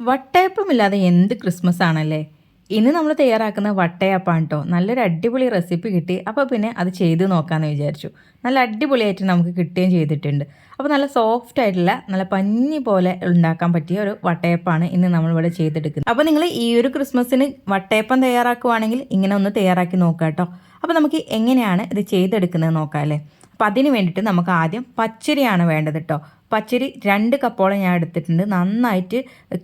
വട്ടയപ്പമില്ലാതെ എന്ത് ക്രിസ്മസ് ആണല്ലേ ഇന്ന് നമ്മൾ തയ്യാറാക്കുന്ന വട്ടയപ്പാണ് കേട്ടോ നല്ലൊരു അടിപൊളി റെസിപ്പി കിട്ടി. അപ്പോൾ പിന്നെ അത് ചെയ്ത് നോക്കാമെന്ന് വിചാരിച്ചു. നല്ല അടിപൊളിയായിട്ട് നമുക്ക് കിട്ടുകയും ചെയ്തിട്ടുണ്ട്. അപ്പോൾ നല്ല സോഫ്റ്റ് ആയിട്ടുള്ള നല്ല പഞ്ഞി പോലെ ഉണ്ടാക്കാൻ പറ്റിയ ഒരു വട്ടയപ്പാണ് ഇന്ന് നമ്മളിവിടെ ചെയ്തെടുക്കുന്നത്. അപ്പോൾ നിങ്ങൾ ഈ ഒരു ക്രിസ്മസിന് വട്ടയപ്പം തയ്യാറാക്കുവാണെങ്കിൽ ഇങ്ങനെ ഒന്ന് തയ്യാറാക്കി നോക്കാം കേട്ടോ അപ്പോൾ നമുക്ക് എങ്ങനെയാണ് ഇത് ചെയ്തെടുക്കുന്നത് നോക്കാം അല്ലേ? അപ്പോൾ അതിന് വേണ്ടിയിട്ട് നമുക്ക് ആദ്യം പച്ചരിയാണ് വേണ്ടത് കേട്ടോ പച്ചരി രണ്ട് കപ്പോളം ഞാൻ എടുത്തിട്ടുണ്ട്. നന്നായിട്ട്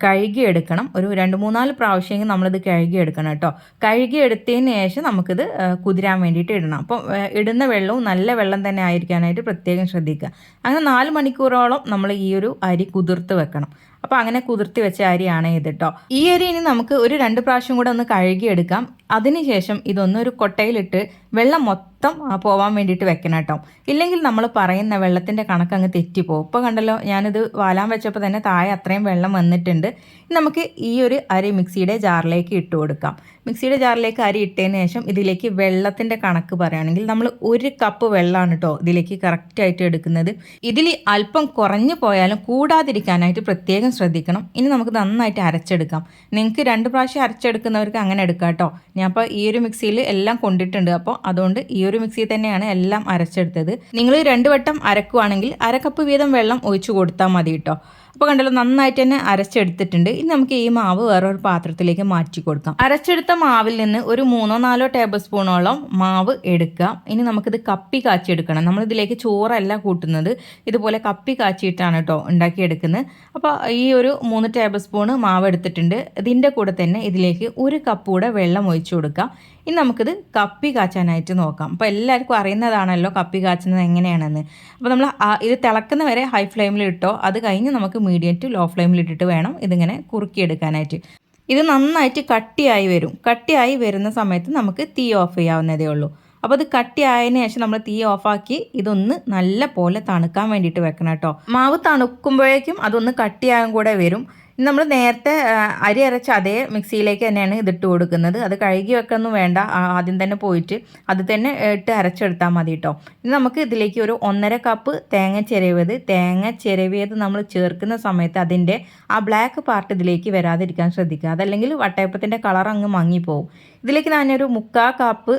കഴുകിയെടുക്കണം. ഒരു രണ്ട് മൂന്നാൽ പ്രാവശ്യമെങ്കിൽ നമ്മളിത് കഴുകിയെടുക്കണം കേട്ടോ. കഴുകിയെടുത്തതിന് ശേഷം നമുക്കിത് കുതിരാൻ വേണ്ടിയിട്ട് ഇടണം. അപ്പോൾ ഇടുന്ന വെള്ളവും നല്ല വെള്ളം തന്നെ ആയിരിക്കാനായിട്ട് പ്രത്യേകം ശ്രദ്ധിക്കുക. അങ്ങനെ നാല് മണിക്കൂറോളം നമ്മൾ ഈ ഒരു അരി കുതിർത്ത് വെക്കണം. അപ്പോൾ അങ്ങനെ കുതിർത്തി വെച്ച അരിയാണ് ഇത് കേട്ടോ. ഈ അരി ഇനി നമുക്ക് ഒരു രണ്ട് പ്രാവശ്യം കൂടെ ഒന്ന് കഴുകിയെടുക്കാം. അതിനുശേഷം ഇതൊന്നൊരു കൊട്ടയിലിട്ട് വെള്ളം മൊത്തം പോവാൻ വേണ്ടിയിട്ട് വെക്കണം കേട്ടോ. ഇല്ലെങ്കിൽ നമ്മൾ പറയുന്ന വെള്ളത്തിന്റെ കണക്ക് അങ്ങ് തെറ്റിപ്പോവും. ഇപ്പോൾ കണ്ടല്ലോ ഞാനിത് വാലാൻ വെച്ചപ്പോൾ തന്നെ താഴെ അത്രയും വെള്ളം വന്നിട്ടുണ്ട്. നമുക്ക് ഈ ഒരു അരി മിക്സിയുടെ ജാറിലേക്ക് ഇട്ട് കൊടുക്കാം. മിക്സിയുടെ ജാറിലേക്ക് അരി ഇട്ടതിന് ശേഷം ഇതിലേക്ക് വെള്ളത്തിന്റെ കണക്ക് പറയുകയാണെങ്കിൽ നമ്മൾ ഒരു കപ്പ് വെള്ളമാണ് കേട്ടോ ഇതിലേക്ക് കറക്റ്റായിട്ട് എടുക്കുന്നത്. ഇതിൽ അല്പം കുറഞ്ഞു പോയാലും കൂടാതിരിക്കാനായിട്ട് പ്രത്യേകം ശ്രദ്ധിക്കണം. ഇനി നമുക്ക് നന്നായിട്ട് അരച്ചെടുക്കാം. നിങ്ങൾക്ക് രണ്ട് പ്രാവശ്യം അരച്ചെടുക്കുന്നവർക്ക് അങ്ങനെ എടുക്കാം കേട്ടോ. ഞാൻ അപ്പോൾ ഈ ഒരു മിക്സിയിൽ എല്ലാം കൊണ്ടിട്ടുണ്ട്. അപ്പോൾ അതുകൊണ്ട് ഈ ഒരു മിക്സിയിൽ തന്നെയാണ് എല്ലാം അരച്ചെടുത്തത്. നിങ്ങൾ രണ്ട് വട്ടം അരക്കുവാണെങ്കിൽ അരക്കപ്പ് വീതം വെള്ളം ഒഴിച്ചു കൊടുത്താൽ മതി കേട്ടോ. അപ്പോൾ കണ്ടല്ലോ നന്നായിട്ട് തന്നെ അരച്ചെടുത്തിട്ടുണ്ട്. ഇനി നമുക്ക് ഈ മാവ് വേറൊരു പാത്രത്തിലേക്ക് മാറ്റി കൊടുക്കാം. അരച്ചെടുത്ത മാവിൽ നിന്ന് ഒരു മൂന്നോ നാലോ ടേബിൾ സ്പൂണോളം മാവ് എടുക്കാം ഇനി നമുക്കിത് കപ്പി കാച്ചിയെടുക്കണം. നമ്മളിതിലേക്ക് ചോറല്ല കൂട്ടുന്നത്. ഇതുപോലെ കപ്പി കാച്ചിയിട്ടാണ് കേട്ടോ ഉണ്ടാക്കിയെടുക്കുന്നത്. അപ്പോൾ ഈ ഒരു മൂന്ന് ടേബിൾ സ്പൂണ് മാവ് എടുത്തിട്ടുണ്ട്. ഇതിന്റെ കൂടെ തന്നെ ഇതിലേക്ക് ഒരു കപ്പ് കൂടെ വെള്ളം ഒഴിച്ചു കൊടുക്കാം ഇനി നമുക്കിത് കപ്പി കാച്ചാനായിട്ട് നോക്കാം. അപ്പോൾ എല്ലാവർക്കും അറിയുന്നതാണല്ലോ കപ്പി കാച്ചുന്നത് എങ്ങനെയാണെന്ന്. അപ്പോൾ നമ്മൾ ഇത് തിളക്കുന്ന വരെ ഹൈ ഫ്ലെയിമിൽ ഇട്ടോ അത് കഴിഞ്ഞ് നമുക്ക് മീഡിയം ടു ലോ ഫ്ലെയിമിൽ ഇട്ടിട്ട് വേണം ഇതിങ്ങനെ കുറുക്കിയെടുക്കാനായിട്ട്. ഇത് നന്നായിട്ട് കട്ടിയായി വരും. കട്ടിയായി വരുന്ന സമയത്ത് നമുക്ക് തീ ഓഫ് ചെയ്യാവുന്നതേ ഉള്ളൂ. അപ്പോൾ അത് കട്ടിയായതിനു ശേഷം നമ്മൾ തീ ഓഫാക്കി ഇതൊന്ന് നല്ല പോലെ തണുക്കാൻ വേണ്ടിയിട്ട് വെക്കണം കേട്ടോ. മാവ് തണുക്കുമ്പോഴേക്കും അതൊന്ന് കട്ടിയാകും കൂടെ വരും. നമ്മൾ നേരത്തെ അരി അരച്ച അതേ മിക്സിയിലേക്ക് തന്നെയാണ് ഇതിട്ട് കൊടുക്കുന്നത്. അത് കഴുകി വെക്കൊന്നും വേണ്ട. ആദ്യം തന്നെ പോയിട്ട് അത് തന്നെ ഇട്ട് അരച്ചെടുത്താൽ മതി കേട്ടോ ഇനി നമുക്ക് ഇതിലേക്ക് ഒരു ഒന്നര കപ്പ് തേങ്ങ ചിരവിയത് തേങ്ങ ചിരവിയത് നമ്മൾ ചേർക്കുന്ന സമയത്ത് അതിന്റെ ആ ബ്ലാക്ക് പാർട്ട് ഇതിലേക്ക് വരാതിരിക്കാൻ ശ്രദ്ധിക്കുക. അതല്ലെങ്കിൽ വട്ടയപ്പത്തിന്റെ കളർ അങ്ങ് മങ്ങിപ്പോവും. ഇതിലേക്ക് ഞാനൊരു മുക്കാൽ കപ്പ്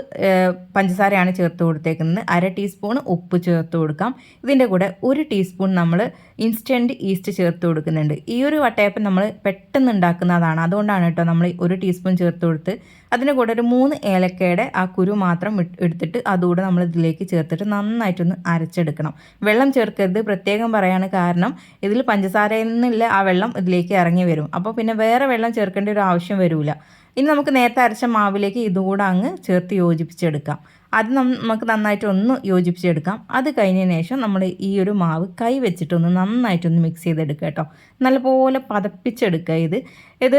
പഞ്ചസാരയാണ് ചേർത്ത് കൊടുത്തേക്കുന്നത്. അര ടീസ്പൂൺ ഉപ്പ് ചേർത്ത് കൊടുക്കാം. ഇതിന്റെ കൂടെ ഒരു ടീസ്പൂൺ നമ്മൾ ഇൻസ്റ്റന്റ് ഈസ്റ്റ് ചേർത്ത് കൊടുക്കുന്നുണ്ട്. ഈ ഒരു വട്ടയപ്പം നമ്മൾ പെട്ടെന്ന് ഉണ്ടാക്കുന്നതാണ്. അതുകൊണ്ടാണ് കേട്ടോ നമ്മൾ ഒരു ടീസ്പൂൺ ചേർത്ത് കൊടുത്ത് അതിന് കൂടെ ഒരു മൂന്ന് ഏലക്കയുടെ ആ കുരു മാത്രം എടുത്തിട്ട് അതുകൂടെ നമ്മൾ ഇതിലേക്ക് ചേർത്തിട്ട് നന്നായിട്ടൊന്ന് അരച്ചെടുക്കണം. വെള്ളം ചേർക്കരുത്. പ്രത്യേകം പറയാണ് കാരണം ഇതിൽ പഞ്ചസാരയിൽ നിന്നില്ല ആ വെള്ളം ഇതിലേക്ക് ഇറങ്ങി വരും. അപ്പോൾ പിന്നെ വേറെ വെള്ളം ചേർക്കേണ്ട ഒരു ആവശ്യം വരില്ല ഇനി നമുക്ക് നേരത്തെ അരച്ച മാവിലേക്ക് ഇതുകൂടെ അങ്ങ് ചേർത്ത് യോജിപ്പിച്ചെടുക്കാം. അത് നമുക്ക് നന്നായിട്ട് ഒന്ന് യോജിപ്പിച്ചെടുക്കാം. അത് കഴിഞ്ഞതിന് ശേഷം നമ്മൾ ഈ ഒരു മാവ് കൈ വെച്ചിട്ടൊന്ന് നന്നായിട്ടൊന്ന് മിക്സ് ചെയ്തെടുക്കുക കേട്ടോ. നല്ലപോലെ പതപ്പിച്ചെടുക്കുക ഇത്. ഇത്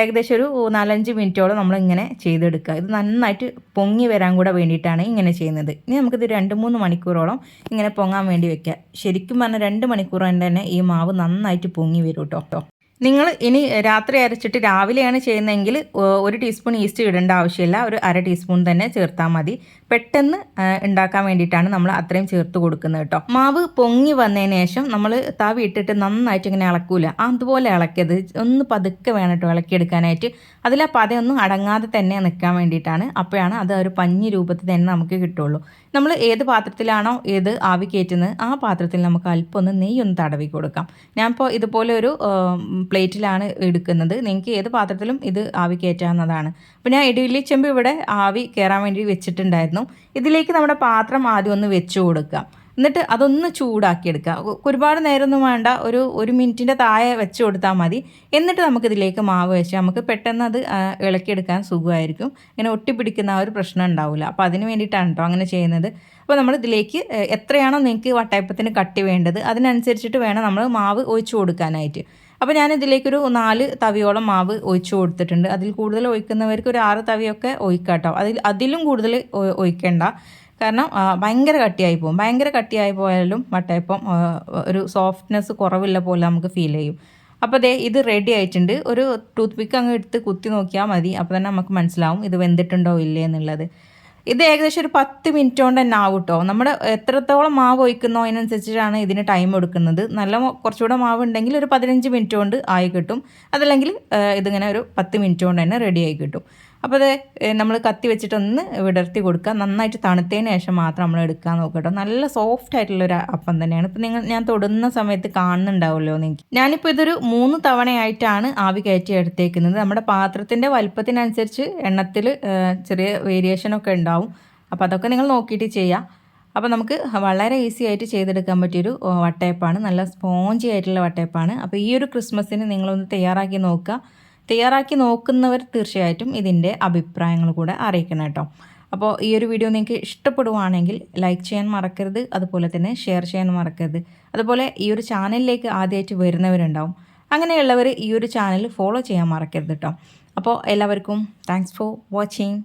ഏകദേശം ഒരു നാലഞ്ച് മിനിറ്റോളം നമ്മളിങ്ങനെ ചെയ്തെടുക്കുക. ഇത് നന്നായിട്ട് പൊങ്ങി വരാൻ കൂടെ വേണ്ടിയിട്ടാണ് ഇങ്ങനെ ചെയ്യുന്നത്. ഇനി നമുക്കിത് രണ്ട് മൂന്ന് മണിക്കൂറോളം ഇങ്ങനെ പൊങ്ങാൻ വേണ്ടി വെക്കുക. ശരിക്കും പറഞ്ഞാൽ രണ്ട് മണിക്കൂർ തന്നെ ഈ മാവ് നന്നായിട്ട് പൊങ്ങി വരും കേട്ടോ. നിങ്ങൾ ഇനി രാത്രി അരച്ചിട്ട് രാവിലെയാണ് ചെയ്യുന്നതെങ്കിൽ ഒരു ടീസ്പൂൺ ഈസ്റ്റ് ഇടേണ്ട ആവശ്യമില്ല. ഒരു അര ടീസ്പൂൺ തന്നെ ചേർത്താൽ മതി. പെട്ടെന്ന് ഉണ്ടാക്കാൻ വേണ്ടിയിട്ടാണ് നമ്മൾ അത്രയും ചേർത്ത് കൊടുക്കുന്നത് കേട്ടോ. മാവ് പൊങ്ങി വന്നതിന് ശേഷം നമ്മൾ തവി ഇട്ടിട്ട് നന്നായിട്ട് ഇങ്ങനെ ഇളക്കൂല. അതുപോലെ ഇളക്കിയത് ഒന്ന് പതുക്കെ വേണം കേട്ടോ ഇളക്കിയെടുക്കാനായിട്ട്. അതിൽ ആ പതയൊന്നും അടങ്ങാതെ തന്നെ നിൽക്കാൻ വേണ്ടിയിട്ടാണ്. അപ്പോഴാണ് അത് ഒരു പഞ്ഞി രൂപത്തിൽ തന്നെ നമുക്ക് കിട്ടുള്ളൂ. നമ്മൾ ഏത് പാത്രത്തിലാണോ ഏത് ആവി കയറ്റുന്നത് ആ പാത്രത്തിൽ നമുക്ക് അല്പം ഒന്ന് നെയ്യൊന്ന് തടവി കൊടുക്കാം. ഞാനിപ്പോൾ ഇതുപോലെ ഒരു പ്ലേറ്റിലാണ് എടുക്കുന്നത്. നിങ്ങൾക്ക് ഏത് പാത്രത്തിലും ഇത് ആവി കയറ്റാവുന്നതാണ്. അപ്പോൾ ഞാൻ ഇഡലി ചെമ്പ് ഇവിടെ ആവി കയറാൻ വേണ്ടി വെച്ചിട്ടുണ്ടായിരുന്നു. ഇതിലേക്ക് നമ്മുടെ പാത്രം ആദ്യം ഒന്ന് വെച്ച് കൊടുക്കാം എന്നിട്ട് അതൊന്ന് ചൂടാക്കിയെടുക്കുക. ഒരുപാട് നേരമൊന്നും വേണ്ട. ഒരു ഒരു മിനിറ്റിന്റെ താഴെ വെച്ച് കൊടുത്താൽ മതി. എന്നിട്ട് നമുക്കിതിലേക്ക് മാവ് വെച്ച് നമുക്ക് പെട്ടെന്ന് അത് ഇളക്കിയെടുക്കാൻ സുഖമായിരിക്കും. ഇങ്ങനെ ഒട്ടിപ്പിടിക്കുന്ന ആ ഒരു പ്രശ്നം ഉണ്ടാവില്ല. അപ്പോൾ അതിന് വേണ്ടിയിട്ടാണ് കേട്ടോ അങ്ങനെ ചെയ്യുന്നത്. അപ്പോൾ നമ്മൾ ഇതിലേക്ക് എത്രയാണോ നിങ്ങൾക്ക് വട്ടയപ്പത്തിന് കട്ടി വേണ്ടത് അതിനനുസരിച്ചിട്ട് വേണം നമ്മൾ മാവ് ഒഴിച്ചു കൊടുക്കാനായിട്ട്. അപ്പോൾ ഞാൻ ഇതിലേക്കൊരു നാല് തവിയോളം മാവ് ഒഴിച്ചു കൊടുത്തിട്ടുണ്ട്. അതിൽ കൂടുതൽ ഒഴിക്കുന്നവർക്ക് ഒരു ആറ് തവിയൊക്കെ ഒഴിക്കാട്ടോ. അതിൽ അതിലും കൂടുതൽ ഒഴിക്കേണ്ട. കാരണം ഭയങ്കര കട്ടിയായി പോകും. ഭയങ്കര കട്ടിയായി പോയാലും വട്ടയപ്പം ഒരു സോഫ്റ്റ്നെസ് കുറവില്ല പോലെ നമുക്ക് ഫീൽ ചെയ്യും. അപ്പോൾ ദേ ഇത് റെഡി ആയിട്ടുണ്ട്. ഒരു ടൂത്ത് പിക്ക് അങ്ങ് എടുത്ത് കുത്തി നോക്കിയാൽ മതി. അപ്പോൾ തന്നെ നമുക്ക് മനസ്സിലാവും ഇത് വെന്തിട്ടുണ്ടോ ഇല്ലേ എന്നുള്ളത്. ഇത് ഏകദേശം ഒരു പത്ത് മിനിറ്റ് കൊണ്ട് തന്നെ ആവും കേട്ടോ നമ്മൾ എത്രത്തോളം മാവ് ഒഴിക്കുന്നോ അതിനനുസരിച്ചിട്ടാണ് ഇതിന് ടൈം എടുക്കുന്നത്. നല്ല കുറച്ചുകൂടെ മാവ് ഉണ്ടെങ്കിൽ ഒരു പതിനഞ്ച് മിനിറ്റ് കൊണ്ട് ആയി കിട്ടും. അതല്ലെങ്കിൽ ഇതിങ്ങനെ ഒരു പത്ത് മിനിറ്റ് കൊണ്ട് തന്നെ റെഡി ആയി കിട്ടും. അപ്പോൾ അത് നമ്മൾ കത്തി വെച്ചിട്ടൊന്ന് വിടർത്തി കൊടുക്കുക നന്നായിട്ട് തണുത്തതിന് ശേഷം മാത്രം നമ്മൾ എടുക്കാൻ നോക്കട്ടോ നല്ല സോഫ്റ്റ് ആയിട്ടുള്ള ഒരു അപ്പം തന്നെയാണ്. ഇപ്പം നിങ്ങൾ ഞാൻ തൊടുന്ന സമയത്ത് കാണുന്നുണ്ടാവുമല്ലോ നിങ്ങൾക്ക് ഞാനിപ്പോൾ ഇതൊരു മൂന്ന് തവണയായിട്ടാണ് ആവി കയറ്റി എടുത്തേക്കുന്നത്. നമ്മുടെ പാത്രത്തിന്റെ വലുപ്പത്തിനനുസരിച്ച് എണ്ണത്തിൽ ചെറിയ വേരിയേഷനൊക്കെ ഉണ്ടാവും. അപ്പോൾ അതൊക്കെ നിങ്ങൾ നോക്കിയിട്ട് ചെയ്യാം. അപ്പോൾ നമുക്ക് വളരെ ഈസി ആയിട്ട് ചെയ്തെടുക്കാൻ പറ്റിയൊരു വട്ടയപ്പാണ്. നല്ല സ്പോഞ്ചി ആയിട്ടുള്ള വട്ടയപ്പാണ്. അപ്പോൾ ഈ ഒരു ക്രിസ്മസിന് നിങ്ങളൊന്ന് തയ്യാറാക്കി നോക്കുക തയ്യാറാക്കി നോക്കുന്നവർ തീർച്ചയായിട്ടും ഇതിന്റെ അഭിപ്രായങ്ങൾ കൂടെ അറിയിക്കണം കേട്ടോ. അപ്പോൾ ഈ ഒരു വീഡിയോ നിങ്ങൾക്ക് ഇഷ്ടപ്പെടുവാണെങ്കിൽ ലൈക്ക് ചെയ്യാൻ മറക്കരുത് അതുപോലെ തന്നെ ഷെയർ ചെയ്യാൻ മറക്കരുത്. അതുപോലെ ഈ ഒരു ചാനലിലേക്ക് ആദ്യമായിട്ട് വരുന്നവരുണ്ടാവും അങ്ങനെയുള്ളവർ ഈ ഒരു ചാനൽ ഫോളോ ചെയ്യാൻ മറക്കരുത് കേട്ടോ. അപ്പോൾ എല്ലാവർക്കും താങ്ക്സ് ഫോർ വാച്ചിങ്